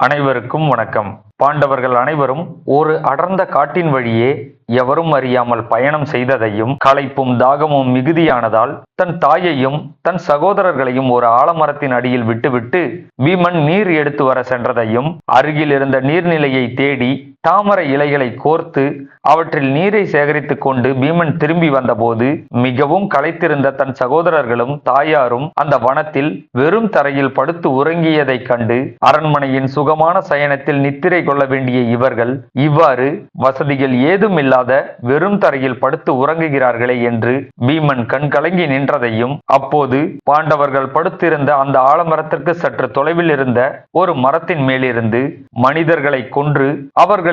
அனைவருக்கும் வணக்கம். பாண்டவர்கள் அனைவரும் ஒரு அடர்ந்த காட்டின் வழியே எவரும் அறியாமல் பயணம் செய்ததையும் களைப்பும் தாகமும் மிகுதியானதால் தன் தாயையும் தன் சகோதரர்களையும் ஒரு ஆலமரத்தின் அடியில் விட்டுவிட்டு பீமன் நீர் எடுத்து வர சென்றதையும் அருகில் இருந்த நீர்நிலையை தேடி தாமரை இலைகளை கோர்த்து அவற்றில் நீரை சேகரித்துக் கொண்டு பீமன் திரும்பி வந்தபோது மிகவும் களைத்திருந்த தன் சகோதரர்களும் தாயாரும் அந்த வனத்தில் வெறும் தரையில் படுத்து உறங்கியதைக் கண்டு அரண்மனையின் சுகமான சயனத்தில் நித்திரை கொள்ள வேண்டிய இவர்கள் இவ்வாறு வசதிகள் ஏதும் இல்லாத வெறும் தரையில் படுத்து உறங்குகிறார்களே என்று பீமன் கண் கலங்கி நின்றதையும் அப்போது பாண்டவர்கள் படுத்திருந்த அந்த ஆலமரத்திற்கு சற்று தொலைவில் இருந்த ஒரு மரத்தின் மேலிருந்து மனிதர்களை கொன்று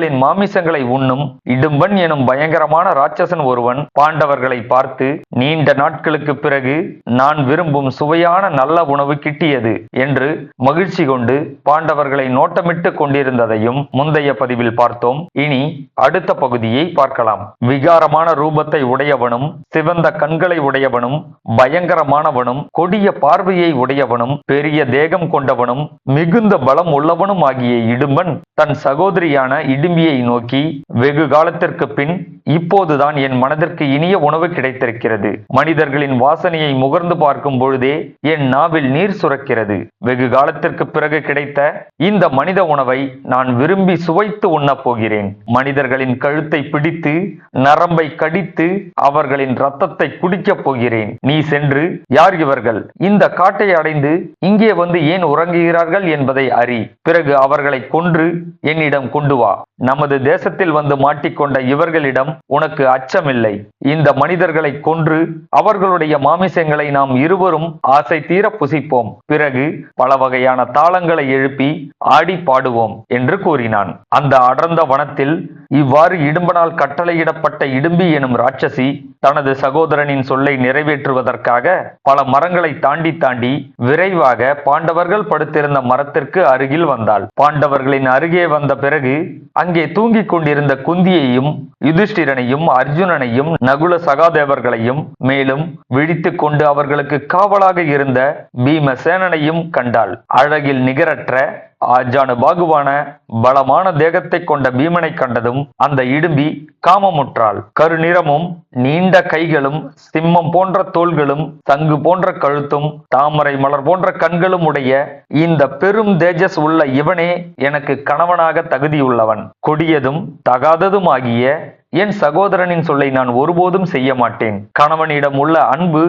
அவர்களின் மாமிசங்களை உண்ணும் இடும்பன் எனும் பயங்கரமான ராட்சசன் ஒருவன் பாண்டவர்களை பார்த்து நீண்ட நாட்களுக்கு பிறகு நான் விரும்பும் சுவையான நல்ல உணவு கிட்டியது என்று மகிழ்ச்சி கொண்டு பாண்டவர்களை நோட்டமிட்டு கொண்டிருந்ததையும் முந்தைய பதிவில் பார்த்தோம். இனி அடுத்த பகுதியை பார்க்கலாம். விகாரமான ரூபத்தை உடையவனும் சிவந்த கண்களை உடையவனும் பயங்கரமானவனும் கொடிய பார்வையை உடையவனும் பெரிய தேகம் கொண்டவனும் மிகுந்த பலம் உள்ளவனும் ஆகிய இடும்பன் தன் சகோதரியான இடும்பியை நோக்கி வெகு காலத்திற்கு பின் இப்போதுதான் என் மனதிற்கு இனிய உணவு கிடைத்திருக்கிறது. மனிதர்களின் வாசனையை முகர்ந்து பார்க்கும் பொழுதே என் நாவில் நீர் சுரக்கிறது. வெகு காலத்திற்கு பிறகு கிடைத்த இந்த மனித உணவை நான் விரும்பி சுவைத்து உண்ணப் போகிறேன். மனிதர்களின் கழுத்தை பிடித்து நரம்பை கடித்து அவர்களின் ரத்தத்தை குடிக்கப் போகிறேன். நீ சென்று யார் இவர்கள்? இந்த காட்டை அடைந்து இங்கே வந்து ஏன் உறங்குகிறார்கள் என்பதை அறி. பிறகு அவர்களை கொன்று என்னிடம் கொண்டு வா. நமது தேசத்தில் வந்து மாட்டிக்கொண்ட இவர்களிடம் உனக்கு அச்சமில்லை. இந்த மனிதர்களை கொன்று அவர்களுடைய மாமிசங்களை நாம் இருவரும் ஆசை தீர புசிப்போம். பிறகு பல வகையான தாளங்களை எழுப்பி ஆடி பாடுவோம் என்று கூறினான். அந்த அடர்ந்த வனத்தில் இவ்வாறு இடும்பனால் கட்டளையிடப்பட்ட இடும்பி எனும் ராட்சசி தனது சகோதரனின் சொல்லை நிறைவேற்றுவதற்காக பல மரங்களை தாண்டி தாண்டி விரைவாக பாண்டவர்கள் படுத்திருந்த மரத்திற்கு அருகில் வந்தாள். பாண்டவர்களின் அருகே வந்த பிறகு அங்கே தூங்கிக் கொண்டிருந்த குந்தியையும் யுதிஷ்டிரனையும் அர்ஜுனனையும் நகுல சகாதேவர்களையும் மேலும் விழித்துக் கொண்டு அவர்களுக்கு காவலாக இருந்த பீமசேனனையும் கண்டாள். அழகில் நிகரற்ற ஆஜானு பாகுவான பலமான தேகத்தை கொண்ட பீமனை கண்டதும் அந்த இடும்பி காமமுற்றாள். கருநிறமும் நீண்ட கைகளும் சிம்மம் போன்ற தோள்களும் தங்கு போன்ற கழுத்தும் தாமரை மலர் போன்ற கண்களும் உடைய இந்த பெரும் தேஜஸ் உள்ள இவனே எனக்கு கணவனாக தகுதியுள்ளவன். கொடியதும் தகாததுமாகிய என் சகோதரனின் சொல்லை நான் ஒருபோதும் செய்ய மாட்டேன். கணவனிடம் உள்ள அன்பு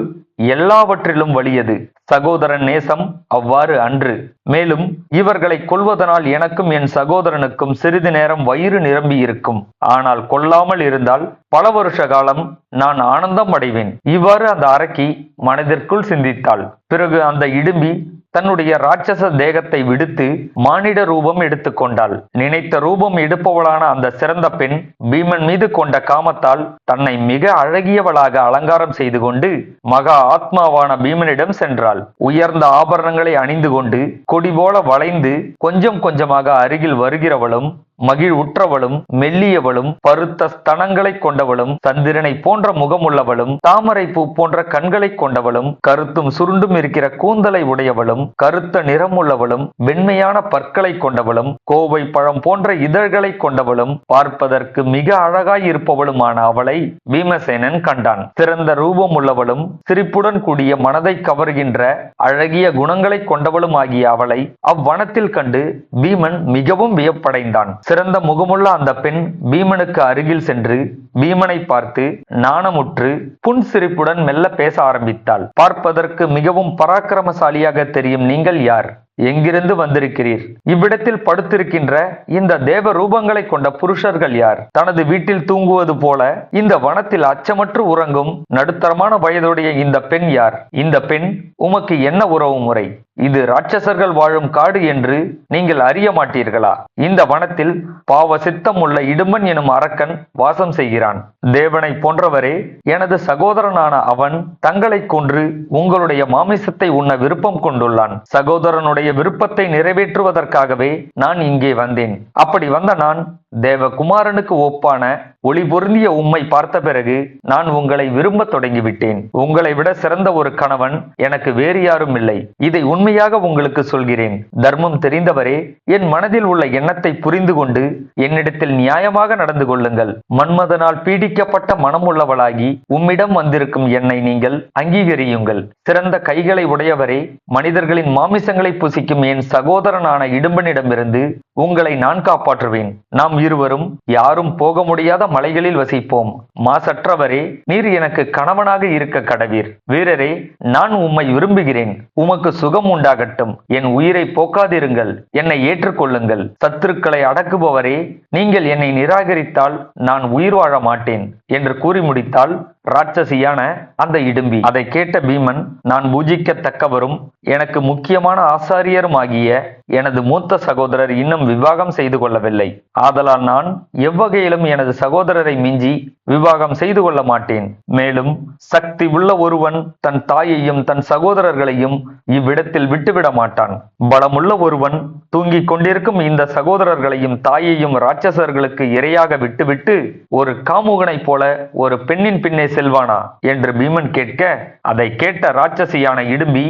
எல்லாவற்றிலும் வலியது. சகோதரன் நேசம் அவ்வாறு அன்று. மேலும் இவர்களை கொல்வதனால் எனக்கும் என் சகோதரனுக்கும் சிறிது நேரம் வயிறு நிரம்பி இருக்கும். ஆனால் கொல்லாமல் இருந்தால் பல வருஷ காலம் நான் ஆனந்தம் அடைவேன். இவ்வாறு அந்த அரக்கி மனதிற்குள் சிந்தித்தாள். பிறகு அந்த இடும்பி தன்னுடைய ராட்சச தேகத்தை விடுத்து மானிட ரூபம் எடுத்துக்கொண்டாள் நினைத்த ரூபம் எடுப்பவளான அந்த சிறந்த பெண் பீமன் மீது கொண்ட காமத்தால் தன்னை மிக அழகியவளாக அலங்காரம் செய்து கொண்டு மகா ஆத்மாவான பீமனிடம் சென்றாள். உயர்ந்த ஆபரணங்களை அணிந்து கொண்டு கொடி போல வளைந்து கொஞ்சம் கொஞ்சமாக அருகில் வருகிறவளும் மகிழ்வுற்றவளும் மெல்லியவளும் பருத்த ஸ்தனங்களை கொண்டவளும் சந்திரனை போன்ற முகமுள்ளவளும் தாமரை பூ போன்ற கண்களை கொண்டவளும் கருத்தும் சுருண்டும் இருக்கிற கூந்தலை உடையவளும் கருத்த நிறமுள்ளவளும் வெண்மையான பற்களை கொண்டவளும் கோவை பழம் போன்ற இதழ்களை கொண்டவளும் பார்ப்பதற்கு மிக அழகாய் இருப்பவளுமான அவளை பீமசேனன் கண்டான். சிறந்த ரூபம் உள்ளவளும் சிரிப்புடன் கூடிய மனதை கவர்கின்ற அழகிய குணங்களை கொண்டவளும் ஆகிய அவளை அவ்வனத்தில் கண்டு பீமன் மிகவும் வியப்படைந்தான். சிறந்த முகமுள்ள அந்த பெண் பீமனுக்கு அருகில் சென்று பீமனை பார்த்து நாணமுற்று புன்சிரிப்புடன் மெல்ல பேச ஆரம்பித்தாள். பார்ப்பதற்கு மிகவும் பராக்கிரமசாலியாக தெரியும் நீங்கள் யார்? எங்கிருந்து வந்திருக்கிறீர்? இவ்விடத்தில் படுத்திருக்கின்ற இந்த தேவ ரூபங்களை கொண்ட புருஷர்கள் யார்? தனது வீட்டில் தூங்குவது போல இந்த வனத்தில் அச்சமற்று உறங்கும் நடுத்தரமான வயதுடைய இந்த பெண் யார்? இந்த பெண் உமக்கு என்ன உறவு முறை இது ராட்சசர்கள் வாழும் காடு என்று நீங்கள் அறிய மாட்டீர்களா? இந்த வனத்தில் பாவ சித்தம் உள்ள இடுமன் எனும் அரக்கன் வாசம் செய்கிறான். தேவனை போன்றவரே எனது சகோதரனான அவன் தங்களை கொன்று உங்களுடைய மாமிசத்தை உண்ண விருப்பம் கொண்டுள்ளான். சகோதரனுடைய விருப்பத்தை நிறைவேற்றுவதற்காகவே நான் இங்கே வந்தேன். அப்படி வந்த நான் தேவகுமாரனுக்கு ஒப்பான ஒளி பொருந்திய உம்மை பார்த்த பிறகு நான் உங்களை விரும்பத் தொடங்கிவிட்டேன். உங்களை விட சிறந்த ஒரு கணவன் எனக்கு வேறு யாரும் இல்லை. இதை உண்மையாக உங்களுக்கு சொல்கிறேன். தர்மம் தெரிந்தவரே என் மனதில் உள்ள எண்ணத்தை புரிந்து கொண்டு என்னிடத்தில் நியாயமாக நடந்து கொள்ளுங்கள். மன்மதனால் பீடிக்கப்பட்ட மனமுள்ளவளாகி உம்மிடம் வந்திருக்கும் என்னை நீங்கள் அங்கீகரியுங்கள். சிறந்த கைகளை உடையவரே மனிதர்களின் மாமிசங்களை புசிக்கும் என் சகோதரனான இடும்பனிடமிருந்து உங்களை நான் காப்பாற்றுவேன். நாம் இருவரும் யாரும் போக முடியாத மலைகளில் வசிப்போம். மாசற்றவரே நீர் எனக்கு கணவனாக இருக்க கடவீர். வீரரே நான் உம்மை விரும்புகிறேன். உமக்கு சுகம் உண்டாகட்டும். என் உயிரை போக்காதிருங்கள். என்னை ஏற்றுக்கொள்ளுங்கள். சத்துருக்களை அடக்குபவரே நீங்கள் என்னை நிராகரித்தால் நான் உயிர் வாழ மாட்டேன் என்று கூறி முடித்தால் ராட்சசியான அந்த இடும்பி. அதை கேட்ட பீமன் நான் பூஜிக்கத்தக்கவரும் எனக்கு முக்கியமான ஆசாரியருமாகிய எனது மூத்த சகோதரர் இன்னும் விவாகம் செய்து கொள்ளவில்லை. ஆதலால் நான் எவ்வகையிலும் எனது சகோதரரை மிஞ்சி விவாகம் செய்து கொள்ள மாட்டேன். மேலும் சக்தி உள்ள ஒருவன் தன் தாயையும் தன் சகோதரர்களையும் இவ்விடத்தில் விட்டுவிட மாட்டான். பலமுள்ள ஒருவன் தூங்கிக் கொண்டிருக்கும் இந்த சகோதரர்களையும் தாயையும் ராட்சசர்களுக்கு இரையாக விட்டுவிட்டு ஒரு காமுகனைப் போல ஒரு பெண்ணின் பின்னே செல்வானா? என்று பீமன் கேட்க அதை கேட்ட ராட்சசியான இடும்பி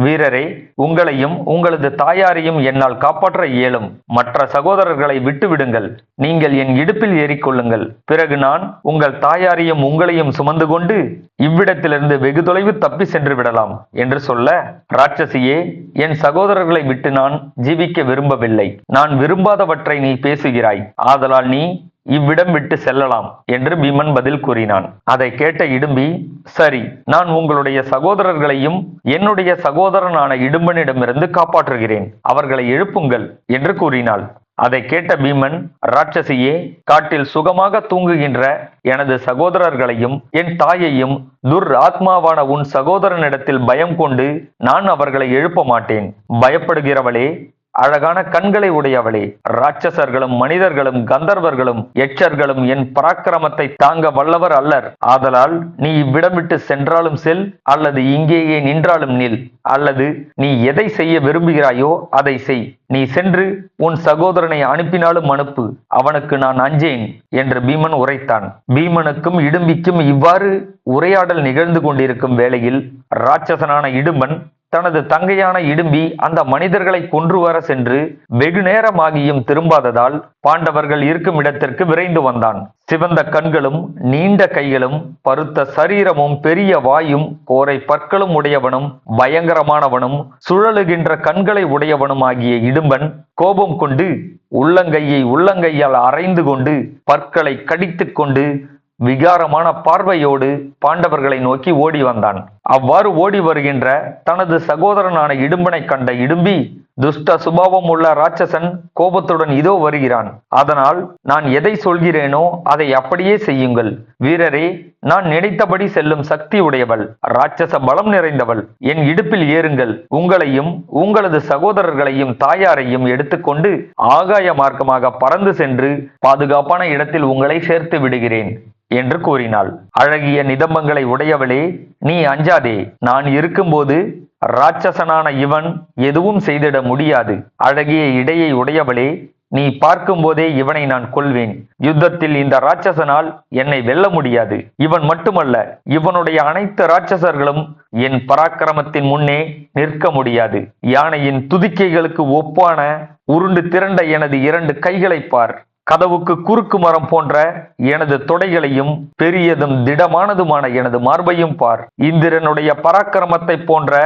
வீரரே உங்களையும் உங்களது தாயாரையும் என்னால் காப்பாற்ற இயலும். மற்ற சகோதரர்களை விட்டுவிடுங்கள். நீங்கள் என் இடுப்பில் ஏறிக்கொள்ளுங்கள். பிறகு நான் உங்கள் தாயாரையும் உங்களையும் சுமந்து கொண்டு இவ்விடத்திலிருந்து வெகு தொலைவு தப்பி சென்று விடலாம் என்று சொல்ல ராட்சசியே என் சகோதரர்களை விட்டு நான் ஜீவிக்க விரும்பவில்லை. நான் விரும்பாதவற்றை நீ பேசுகிறாய். ஆதலால் நீ இவ்விடம் விட்டு செல்லலாம் என்று பீமன் பதில் கூறினான். அதை கேட்ட இடும்பி சரி நான் உங்களுடைய சகோதரர்களையும் என்னுடைய சகோதரனான இடும்பனிடமிருந்து காப்பாற்றுகிறேன். அவர்களை எழுப்புங்கள் என்று கூறினாள். அதை கேட்ட பீமன் ராட்சசியே காட்டில் சுகமாக தூங்குகின்ற எனது சகோதரர்களையும் என் தாயையும் துர் ஆத்மாவான உன் சகோதரனிடத்தில் பயம் கொண்டு நான் அவர்களை எழுப்ப மாட்டேன். பயப்படுகிறவளே அழகான கண்களை உடையவளே. ராட்சசர்களும் மனிதர்களும் கந்தர்வர்களும் எச்சர்களும் என் பராக்கிரமத்தை தாங்க வல்லவர் அல்லர். ஆதலால் நீ இவ்விடம் விட்டு சென்றாலும் செல் அல்லது இங்கேயே நின்றாலும் நில். அல்லது நீ எதை செய்ய விரும்புகிறாயோ அதை செய். நீ சென்று உன் சகோதரனை அனுப்பினாலும் அனுப்பு. அவனுக்கு நான் அஞ்சேன் என்று பீமன் உரைத்தான். பீமனுக்கும் இடும்பிக்கும் இவ்வாறு உரையாடல் நிகழ்ந்து கொண்டிருக்கும் வேளையில் ராட்சசனான இடும்பன் தனது தங்கையான இடும்பி அந்த மனிதர்களை கொன்று வர சென்று வெகு நேரமாகியும் திரும்பாததால் பாண்டவர்கள் இருக்கும் இடத்திற்கு விரைந்து வந்தான். சிவந்த கண்களும் நீண்ட கைகளும் பருத்த சரீரமும் பெரிய வாயும் கோரை பற்களும் உடையவனும் பயங்கரமானவனும் சுழலுகின்ற கண்களை உடையவனும் ஆகிய இடும்பன் கோபம் கொண்டு உள்ளங்கையை உள்ளங்கையால் அரைந்து கொண்டு பற்களை கடித்துக்கொண்டு விகாரமான பார்வையோடு பாண்டவர்களை நோக்கி ஓடி வந்தான். அவ்வாறு ஓடி வருகின்ற தனது சகோதரனான இடும்பனை கண்ட இடும்பி துஷ்ட சுபாவம் உள்ள ராட்சசன் கோபத்துடன் இதோ வருகிறான். அதனால் நான் எதை சொல்கிறேனோ அதை அப்படியே செய்யுங்கள். வீரரே நான் நினைத்தபடி செல்லும் சக்தி உடையவள் ராட்சச பலம் நிறைந்தவள். என் இடுப்பில் ஏறுங்கள். உங்களையும் உங்களது சகோதரர்களையும் தாயாரையும் எடுத்துக்கொண்டு ஆகாய மார்க்கமாக பறந்து சென்று பாதுகாப்பான இடத்தில் உங்களை சேர்த்து விடுகிறேன் என்று கூறினாள். அழகிய நிதம்பங்களை உடையவளே நீ அஞ்சாதே. நான் இருக்கும்போது ராட்சசனான இவன் எதுவும் செய்திட முடியாது. அழகிய இடையை உடையவளே நீ பார்க்கும்போதே இவனை நான் கொல்வேன். யுத்தத்தில் இந்த ராட்சசனால் என்னை வெல்ல முடியாது. இவன் மட்டுமல்ல இவனுடைய அனைத்து ராட்சசர்களும் என் பராக்கிரமத்தின் முன்னே நிற்க முடியாது. யானையின் துதிக்கைகளுக்கு ஒப்பான உருண்டு திரண்ட எனது இரண்டு கைகளை பார். கதவுக்கு குறுக்கு மரம் போன்ற எனது தொடைகளையும் பெரியதும் திடமானதுமான எனது மார்பையும் பார். இந்திரனுடைய பராக்கிரமத்தை போன்ற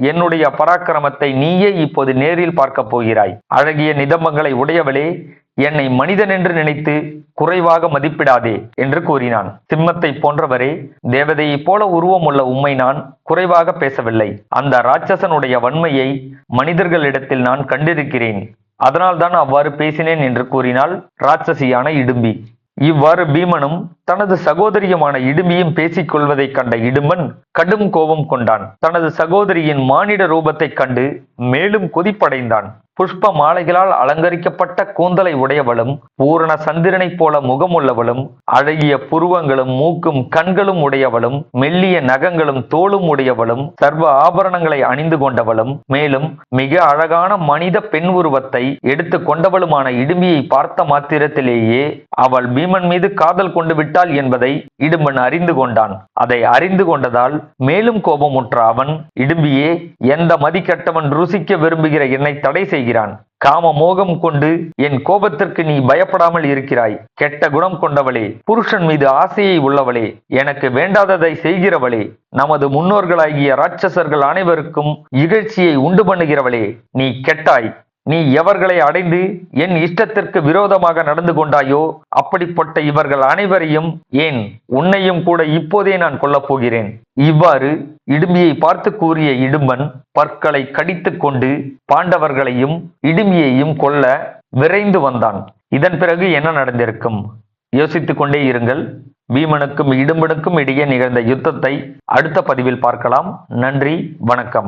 என்னுடைய பராக்கிரமத்தை நீயே இப்போது நேரில் பார்க்கப் போகிறாய். அழகிய நிதம்பங்களை உடையவளே என்னை மனிதன் என்று நினைத்து குறைவாக மதிப்பிடாதே என்று கூறினான். சிம்மத்தை போன்றவரே தேவதையைப் போல உருவமுள்ள உம்மை நான் குறைவாக பேசவில்லை. அந்த ராட்சசனுடைய வன்மையை மனிதர்களிடத்தில் நான் கண்டிருக்கிறேன். அதனால்தான் அவ்வாறு பேசினேன் என்று கூறினாள் ராட்சசியான இடும்பி. இவ்வாறு பீமனும் தனது சகோதரியுமான இடுமியும் பேசிக் கொள்வதைக் கண்ட இடுமன் கடும் கோபம் கொண்டான். தனது சகோதரியின் மானிட ரூபத்தைக் கண்டு மேலும் கொதிப்படைந்தான். புஷ்ப மாலைகளால் அலங்கரிக்கப்பட்ட கூந்தலை உடையவளும் பூரண சந்திரனைப் போல முகமுள்ளவளும் அழகிய புருவங்களும் மூக்கும் கண்களும் உடையவளும் மெல்லிய நகங்களும் தோளும் உடையவளும் சர்வ ஆபரணங்களை அணிந்து கொண்டவளும் மேலும் மிக அழகான மனித பெண் உருவத்தை எடுத்து கொண்டவளுமான இடும்பியை பார்த்த மாத்திரத்திலேயே அவள் பீமன் மீது காதல் கொண்டு விட்டாள் என்பதை இடும்பன் அறிந்து கொண்டான். அதை அறிந்து கொண்டதால் மேலும் கோபமுற்ற அவன் இடும்பியே எந்த மதிக்கட்டவன் ருசிக்க விரும்புகிற என்னை தடை செய்கிறான் காம மோகம் கொண்டு என் கோபத்திற்கு நீ பயப்படாமல் இருக்கிறாய். கெட்ட குணம் கொண்டவளே புருஷன் மீது ஆசையை உள்ளவளே எனக்கு வேண்டாததை செய்கிறவளே நமது முன்னோர்களாகிய ராட்சசர்கள் அனைவருக்கும் இகழ்ச்சியை உண்டு பண்ணுகிறவளே நீ கெட்டாய். நீ எவர்களை அடைந்து என் இஷ்டத்திற்கு விரோதமாக நடந்து கொண்டாயோ அப்படிப்பட்ட இவர்கள் அனைவரையும் ஏன் உன்னையும் கூட இப்போதே நான் கொல்லப் போகிறேன்? இவ்வாறு இடுமியை பார்த்து கூறிய இடும்பன் பற்களை கடித்து கொண்டு பாண்டவர்களையும் இடுமியையும் கொல்ல விரைந்து வந்தான். இதன் பிறகு என்ன நடந்திருக்கும்? யோசித்துக் கொண்டே இருங்கள். பீமனுக்கும் இடும்பனுக்கும் இடையே நிகழ்ந்த யுத்தத்தை அடுத்த பதிவில் பார்க்கலாம். நன்றி வணக்கம்.